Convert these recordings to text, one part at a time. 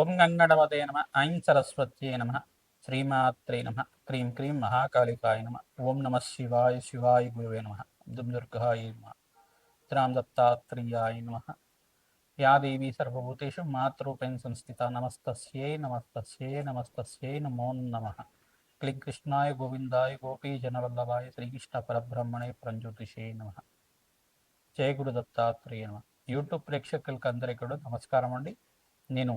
ఓం గంగణవతే నమ ఐం సరస్వత్యే నమ శ్రీమాత్రే నమ క్రీం క్రీం మహాకాళికాయ నమ ఓం నమ శివాయ శివాయ గురువే నమ దుమ్ దుర్గాయ నమ త్రాం దత్తాత్రేయాయ నమ యా దేవీ సర్వభూతేషు మాతృపేణ సంస్థిత నమస్తస్యై నమస్తస్యై నమస్తస్యై నమో నమ. క్లిం కృష్ణాయ గోవిందాయ గోపీ శ్రీకృష్ణ పరబ్రహ్మణే ప్రంజ్యోతిషే నమ. జయ గురు దత్తాత్రేయ నమ. యూట్యూబ్ ప్రేక్షకులకు అందరికీ కూడా నమస్కారం అండి. నేను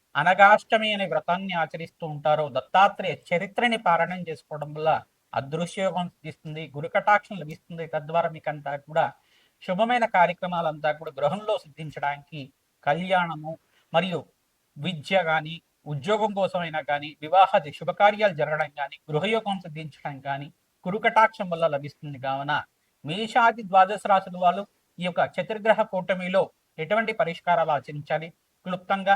అనగాష్టమి అనే వ్రతాన్ని ఆచరిస్తూ ఉంటారో దత్తాత్రేయ చరిత్రని పారాయణం చేసుకోవడం వల్ల అదృశ్యోగం సిద్ధిస్తుంది గురుకటాక్షం లభిస్తుంది. తద్వారా మీకంతా కూడా శుభమైన కార్యక్రమాలంతా కూడా గృహంలో సిద్ధించడానికి కళ్యాణము మరియు విద్య కానీ ఉద్యోగం కోసమైనా కానీ వివాహాది శుభకార్యాలు జరగడం కానీ గృహయోగం సిద్ధించడం కానీ కురుకటాక్షం వల్ల లభిస్తుంది. కావున మేషాది ద్వాదశ రాశుల వాళ్ళు ఈ యొక్క చతుర్గ్రహ కూటమిలో ఎటువంటి పరిష్కారాలు ఆచరించాలి? క్లుప్తంగా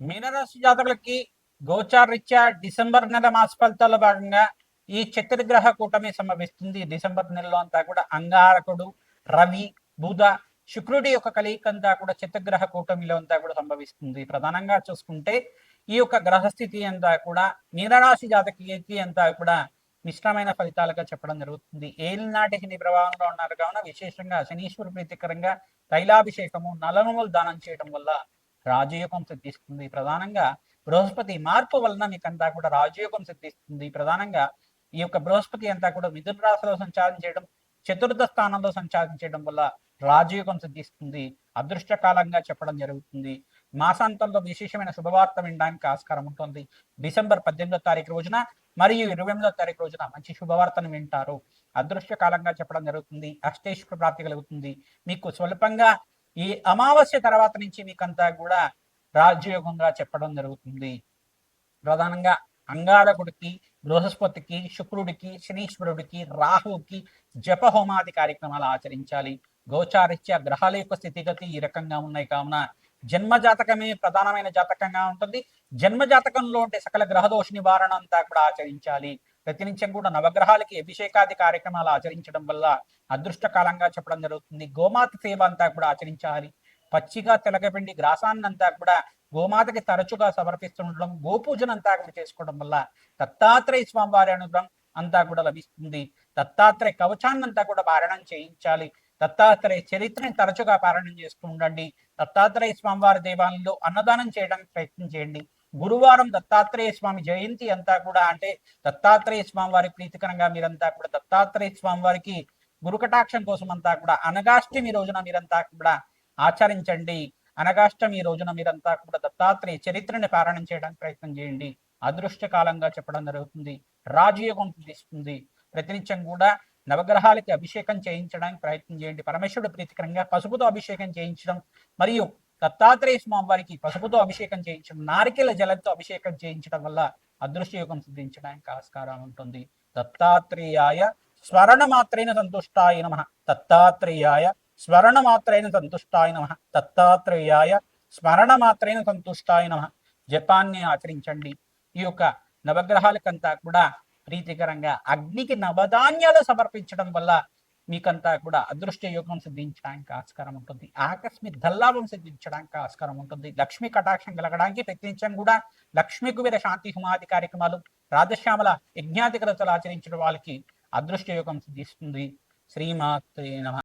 మీనరాశి జాతకులకి గోచారీత్యా డిసెంబర్ నెల మాస ఫలితాల్లో భాగంగా ఈ చతుర్గ్రహ కూటమి సంభవిస్తుంది. డిసెంబర్ నెలలో అంతా కూడా అంగారకుడు రవి బుధ శుక్రుడి యొక్క కలయిక అంతా కూడా చతుర్గ్రహ కూటమిలో అంతా కూడా సంభవిస్తుంది. ప్రధానంగా చూసుకుంటే ఈ యొక్క గ్రహస్థితి అంతా కూడా మీనరాశి జాతకి అంతా కూడా మిశ్రమైన ఫలితాలుగా చెప్పడం జరుగుతుంది. ఏలినాటి శని ప్రభావంలో ఉన్నారు. కావున విశేషంగా శనీశ్వర ప్రీతికరంగా తైలాభిషేకము నలనములు దానం చేయడం వల్ల రాజయోగం సిద్ధిస్తుంది. ప్రధానంగా బృహస్పతి మార్పు వలన మీకంతా కూడా రాజయోగం సిద్ధిస్తుంది. ప్రధానంగా ఈ యొక్క బృహస్పతి అంతా కూడా మిథున రాశిలో సంచారం చేయడం చతుర్థ స్థానంలో సంచారం చేయడం వల్ల రాజయోగం సిద్ధిస్తుంది. అదృష్టకాలంగా చెప్పడం జరుగుతుంది. మాసాంతంలో విశేషమైన శుభవార్త వినడానికి ఆస్కారం ఉంటుంది. డిసెంబర్ పద్దెనిమిదో తారీఖు రోజున మరియు ఇరవై ఎనిమిదో తారీఖు రోజున మంచి శుభవార్తను వింటారు. అదృష్టకాలంగా చెప్పడం జరుగుతుంది. అష్టేశ్వర ప్రాప్తి కలుగుతుంది. మీకు స్వల్పంగా ఈ అమావాస్య తర్వాత నుంచి మీకంతా కూడా రాజయోగంగా చెప్పడం జరుగుతుంది. ప్రధానంగా అంగారకుడికి బృహస్పతికి శుక్రుడికి శనీశ్వరుడికి రాహుకి జపహోమాది కార్యక్రమాలు ఆచరించాలి. గోచారిత్య గ్రహాల యొక్క స్థితిగతి ఈ రకంగా ఉన్నాయి. కావున జన్మ జాతకమే ప్రధానమైన జాతకంగా ఉంటుంది. జన్మ జాతకంలో ఉంటే సకల గ్రహదోష నివారణ అంతా కూడా ఆచరించాలి. ప్రతినిత్యం కూడా నవగ్రహాలకి అభిషేకాది కార్యక్రమాలు ఆచరించడం వల్ల అదృష్టకాలంగా చెప్పడం జరుగుతుంది. గోమాత సేవ అంతా కూడా ఆచరించాలి. పచ్చిగా తెలగపిండి గ్రాసాన్నంతా కూడా గోమాతకి తరచుగా సమర్పిస్తుండడం గోపూజన అంతా కూడా చేసుకోవడం వల్ల దత్తాత్రేయ స్వామివారి అనుగ్రహం అంతా కూడా లభిస్తుంది. దత్తాత్రేయ కవచాన్నంతా కూడా పారాయణం చేయించాలి. దత్తాత్రేయ చరిత్రని తరచుగా పారాయణం చేస్తూ ఉండండి. దత్తాత్రేయ స్వామివారి దేవాలయంలో అన్నదానం చేయడానికి ప్రయత్నం చేయండి. గురువారం దత్తాత్రేయ స్వామి జయంతి అంతా కూడా అంటే దత్తాత్రేయ స్వామి వారి ప్రీతికరంగా మీరంతా కూడా దత్తాత్రేయ స్వామి వారికి గురుకటాక్షం కోసం అంతా కూడా అనగాష్టమి రోజున మీరంతా కూడా ఆచరించండి. అనగాష్టమి రోజున మీరంతా కూడా దత్తాత్రేయ చరిత్రని పారాయణం చేయడానికి ప్రయత్నం చేయండి. అదృష్టకాలంగా చెప్పడం జరుగుతుంది. రాజయోగం తీసుకుంది. ప్రతినిత్యం కూడా నవగ్రహాలకి అభిషేకం చేయించడానికి ప్రయత్నం చేయండి. పరమేశ్వరుడు ప్రీతికరంగా పసుపుతో అభిషేకం చేయించడం మరియు దత్తాత్రేయ స్వామి వారికి పసుపుతో అభిషేకం చేయించడం నారికెల జలంతో అభిషేకం చేయించడం వల్ల అదృష్టయోగం సిద్ధించడానికి ఆస్కారం ఉంటుంది. దత్తాత్రేయాయ స్మరణ మాత్రైన సంతుష్టాయ నమ. దత్తాత్రేయాయ స్మరణ మాత్రైన సంతుష్టాయ నమ. దత్తాత్రేయాయ స్మరణ మాత్రైన సంతుష్టాయ నమ. జపాన్ని ఆచరించండి. ఈ యొక్క నవగ్రహాలకంతా కూడా ప్రీతికరంగా అగ్నికి నవధాన్యాలు సమర్పించడం వల్ల మీకంతా కూడా అదృష్ట యోగం సిద్ధించడానికి ఆస్కారం ఉంటుంది. ఆకస్మిక దల్లాభం సిద్ధించడానికి ఆస్కారం ఉంటుంది. లక్ష్మీ కటాక్షం కలగడానికి ప్రయత్నించడం కూడా లక్ష్మీ కుబేర శాంతి హుమాది కార్యక్రమాలు రాధశ్యామల యజ్ఞాధికరతలు ఆచరించిన వాళ్ళకి అదృష్ట యోగం సిద్ధిస్తుంది. శ్రీమాత్రే నమ.